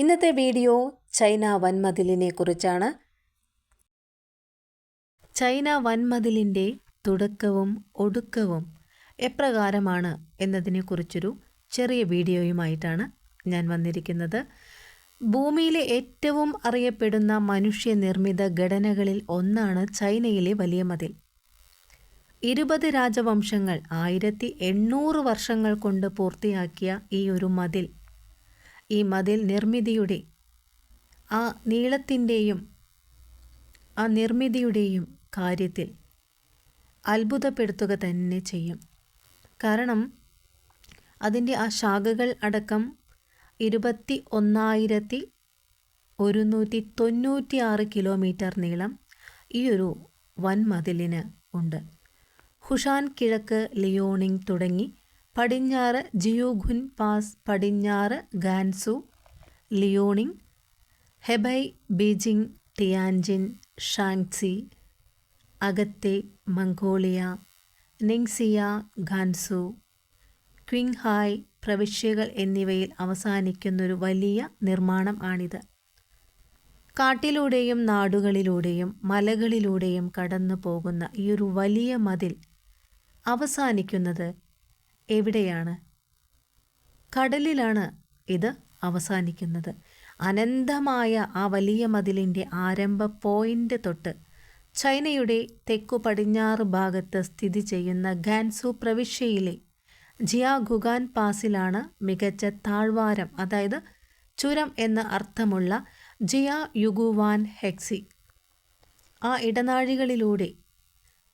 ഇന്നത്തെ video China വൻമതിലിനെ കുറിച്ചാണ്. China വൻമതിലിന്റെ തുടക്കവും ഒടുക്കവും എപ്രകാരമാണ് എന്നതിനെക്കുറിച്ചൊരു ചെറിയ വീഡിയോയുമായിട്ടാണ് ഞാൻ വന്നിരിക്കുന്നത്. ഭൂമിയിലെ ഏറ്റവും അറിയപ്പെടുന്ന മനുഷ്യനിർമ്മിത ഘടനകളിൽ ഒന്നാണ് ചൈനയിലെ വലിയ മതിൽ. ഇരുപത് രാജവംശങ്ങൾ ആയിരത്തി എണ്ണൂറ് വർഷങ്ങൾ കൊണ്ട് പൂർത്തിയാക്കിയ ഈ ഒരു മതിൽ ഈ മതിൽ നിർമ്മിതിയുടെ ആ നീളത്തിന്റെയും ആ നിർമ്മിതിയുടെയും കാര്യത്തിൽ അത്ഭുതപ്പെടുത്തുക തന്നെ ചെയ്യും. കാരണം അതിന്റെ ആ ശാഖകൾ അടക്കം ഇരുപത്തി ഒന്നായിരത്തി ഒരുന്നൂറ്റി തൊണ്ണൂറ്റി ആറ് കിലോമീറ്റർ നീളം ഈ ഒരു വൻമതിലിന് ഉണ്ട്. ഹുഷാൻ കിഴക്ക് ലിയോണിംഗ് തുടങ്ങി പടിഞ്ഞാറ് ജിയുഗുൻ പാസ് പടിഞ്ഞാറ് Gansu Liaoning Hebei Beijing Tianjin Shanxi അകത്തെ മംഗോളിയ നിങ്സിയ ഗാൻസു ക്വിങ്ഹായ് പ്രവിശ്യകൾ എന്നിവയിൽ അവസാനിക്കുന്നൊരു വലിയ നിർമ്മാണം ആണിത്. കാട്ടിലൂടെയും നാടുകളിലൂടെയും മലകളിലൂടെയും കടന്നു പോകുന്ന ഈ ഒരു വലിയ മതിൽ അവസാനിക്കുന്നത് എവിടെയാണ്? കടലിലാണ് ഇത് അവസാനിക്കുന്നത്. അനന്തമായ ആ വലിയ മതിലിന്റെ ആരംഭ പോയിന്റ് തൊട്ട് ചൈനയുടെ തെക്കു പടിഞ്ഞാറ് ഭാഗത്ത് സ്ഥിതി ചെയ്യുന്ന ഗാൻസു പ്രവിശ്യയിലെ ജിയാ ഗുഗാൻ പാസിലാണ് മികച്ച താഴ്വാരം അതായത് ചുരം എന്ന അർത്ഥമുള്ള ജിയാ യുഗുവാൻ ഹെക്സി. ആ ഇടനാഴികളിലൂടെ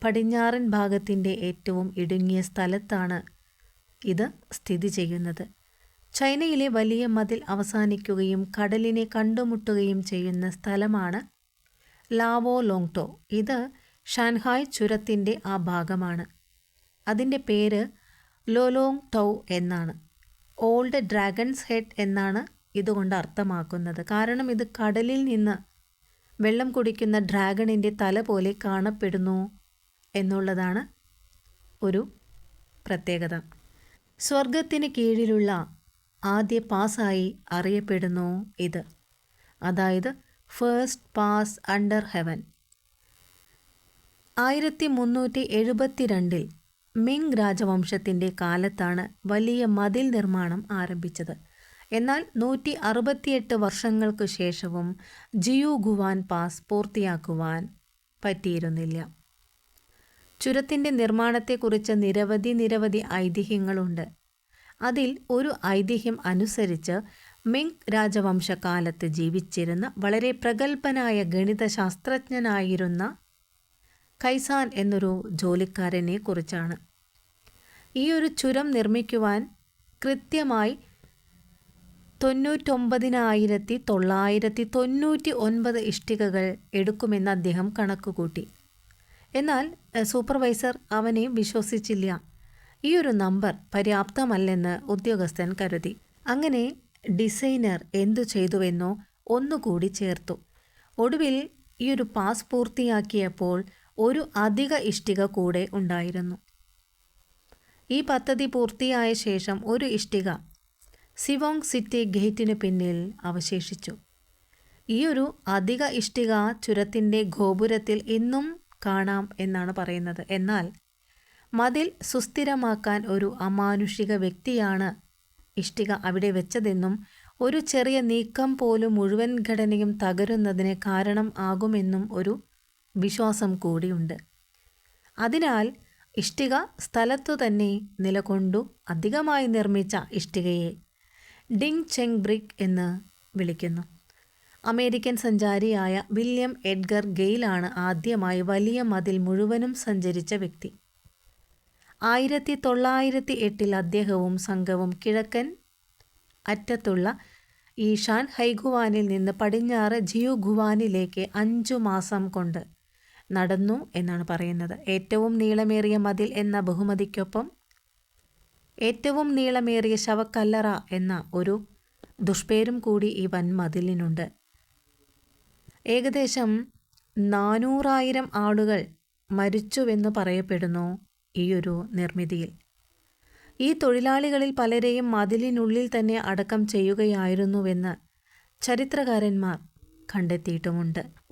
പടിഞ്ഞാറൻ ഭാഗത്തിന്റെ ഏറ്റവും ഇടുങ്ങിയ സ്ഥലത്താണ് ഇത് സ്ഥിതി ചെയ്യുന്നത്. ചൈനയിലെ വലിയ മതിൽ അവസാനിക്കുകയും കടലിനെ കണ്ടുമുട്ടുകയും ചെയ്യുന്ന സ്ഥലമാണ് ലാവോ ലോങ്ടോ. ഇത് ഷാൻഹായ് ചുരത്തിന്റെ ആ ഭാഗമാണ്. അതിന്റെ പേര് ലോലോങ് ടൗ എന്നാണ്. ഓൾഡ് ഡ്രാഗൺസ് ഹെഡ് എന്നാണ് ഇതുകൊണ്ട് അർത്ഥമാക്കുന്നത്. കാരണം ഇത് കടലിൽ നിന്ന് വെള്ളം കുടിക്കുന്ന ഡ്രാഗണിന്റെ തല പോലെ കാണപ്പെടുന്നു എന്നുള്ളതാണ് ഒരു പ്രത്യേകത. സ്വർഗത്തിന് കീഴിലുള്ള ആദ്യ പാസ്സായി അറിയപ്പെടുന്നു ഇത്. അതായത് ഫേസ്റ്റ് പാസ് അണ്ടർ ഹെവൻ ആയിരത്തി മുന്നൂറ്റി എഴുപത്തിരണ്ടിൽ മിങ് രാജവംശത്തിന്റെ കാലത്താണ് വലിയ മതിൽ നിർമ്മാണം ആരംഭിച്ചത്. എന്നാൽ നൂറ്റി അറുപത്തിയെട്ട് വർഷങ്ങൾക്കു ശേഷവും ജിയു ഗുവാൻ പാസ് പൂർത്തിയാക്കുവാൻ പറ്റിയിരുന്നില്ല. ചുരത്തിന്റെ നിർമ്മാണത്തെക്കുറിച്ച് നിരവധി നിരവധി ഐതിഹ്യങ്ങളുണ്ട്. അതിൽ ഒരു ഐതിഹ്യം അനുസരിച്ച് മിങ് രാജവംശകാലത്ത് ജീവിച്ചിരുന്ന വളരെ പ്രഗത്ഭനായ ഗണിതശാസ്ത്രജ്ഞനായിരുന്ന കൈസാൻ എന്നൊരു ജോലിക്കാരനെ കുറിച്ചാണ് ഈ ഒരു ചുരം നിർമ്മിക്കുവാൻ കൃത്യമായി തൊണ്ണൂറ്റൊമ്പതിനായിരത്തി തൊള്ളായിരത്തി തൊണ്ണൂറ്റി ഒൻപത് ഇഷ്ടികകൾ എടുക്കുമെന്ന് അദ്ദേഹം കണക്കുകൂട്ടി. എന്നാൽ സൂപ്പർവൈസർ അവനെ വിശ്വസിച്ചില്ല. ഈ ഒരു നമ്പർ പര്യാപ്തമല്ലെന്ന് ഉദ്യോഗസ്ഥൻ കരുതി. അങ്ങനെ ഡിസൈനർ എന്തു ചെയ്തുവെന്നോ ഒന്നുകൂടി ചേർത്തു. ഒടുവിൽ ഈ ഒരു പാസ് പൂർത്തിയാക്കിയപ്പോൾ ഒരു അധിക ഇഷ്ടിക കൂടെ ഉണ്ടായിരുന്നു. ഈ പദ്ധതി പൂർത്തിയായ ശേഷം ഒരു ഇഷ്ടിക സിവോങ് സിറ്റി ഗേറ്റിന് പിന്നിൽ അവശേഷിച്ചു. ഈ ഒരു അധിക ഇഷ്ടിക ചുരത്തിന്റെ ഗോപുരത്തിൽ ഇന്നും കാണാം എന്നാണ് പറയുന്നത്. എന്നാൽ മതിൽ സുസ്ഥിരമാക്കാൻ ഒരു അമാനുഷിക വ്യക്തിയാണ് ഇഷ്ടിക അവിടെ വെച്ചതെന്നും ഒരു ചെറിയ നീക്കം പോലും മുഴുവൻ ഘടനയും തകരുന്നതിന് കാരണം ആകുമെന്നും ഒരു വിശ്വാസം കൂടിയുണ്ട്. അതിനാൽ ഇഷ്ടിക സ്ഥലത്തു തന്നെ നിലകൊണ്ടു അധികമായി നിർമ്മിച്ച ഇഷ്ടികയെ ഡിങ് ചെങ് ബ്രിക് എന്ന് വിളിക്കുന്നു. അമേരിക്കൻ സഞ്ചാരിയായ വില്യം എഡ്ഗർ ഗെയിലാണ് ആദ്യമായി വലിയ മതിൽ മുഴുവനും സഞ്ചരിച്ച വ്യക്തി. ആയിരത്തി തൊള്ളായിരത്തി എട്ടിൽ അദ്ദേഹവും സംഘവും കിഴക്കൻ അറ്റത്തുള്ള ഈഷാൻ ഹൈഗുവാനിൽ നിന്ന് പടിഞ്ഞാറ് ജിയുഗുവാനിലേക്ക് അഞ്ചു മാസം കൊണ്ട് നടന്നു എന്നാണ് പറയുന്നത്. ഏറ്റവും നീളമേറിയ മതിൽ എന്ന ബഹുമതിക്കൊപ്പം ഏറ്റവും നീളമേറിയ ശവക്കല്ലറ എന്ന ഒരു ദുഷ്പേരും കൂടി ഈ വൻമതിലിനുണ്ട് ഏകദേശം നാനൂറായിരം ആളുകൾ മരിച്ചുവെന്ന് പറയപ്പെടുന്നു ഈ ഒരു നിർമ്മിതിയിൽ. ഈ തൊഴിലാളികളിൽ പലരെയും മതിലിനുള്ളിൽ തന്നെ അടക്കം ചെയ്യുകയായിരുന്നുവെന്ന് ചരിത്രകാരന്മാർ കണ്ടെത്തിയിട്ടുമുണ്ട്.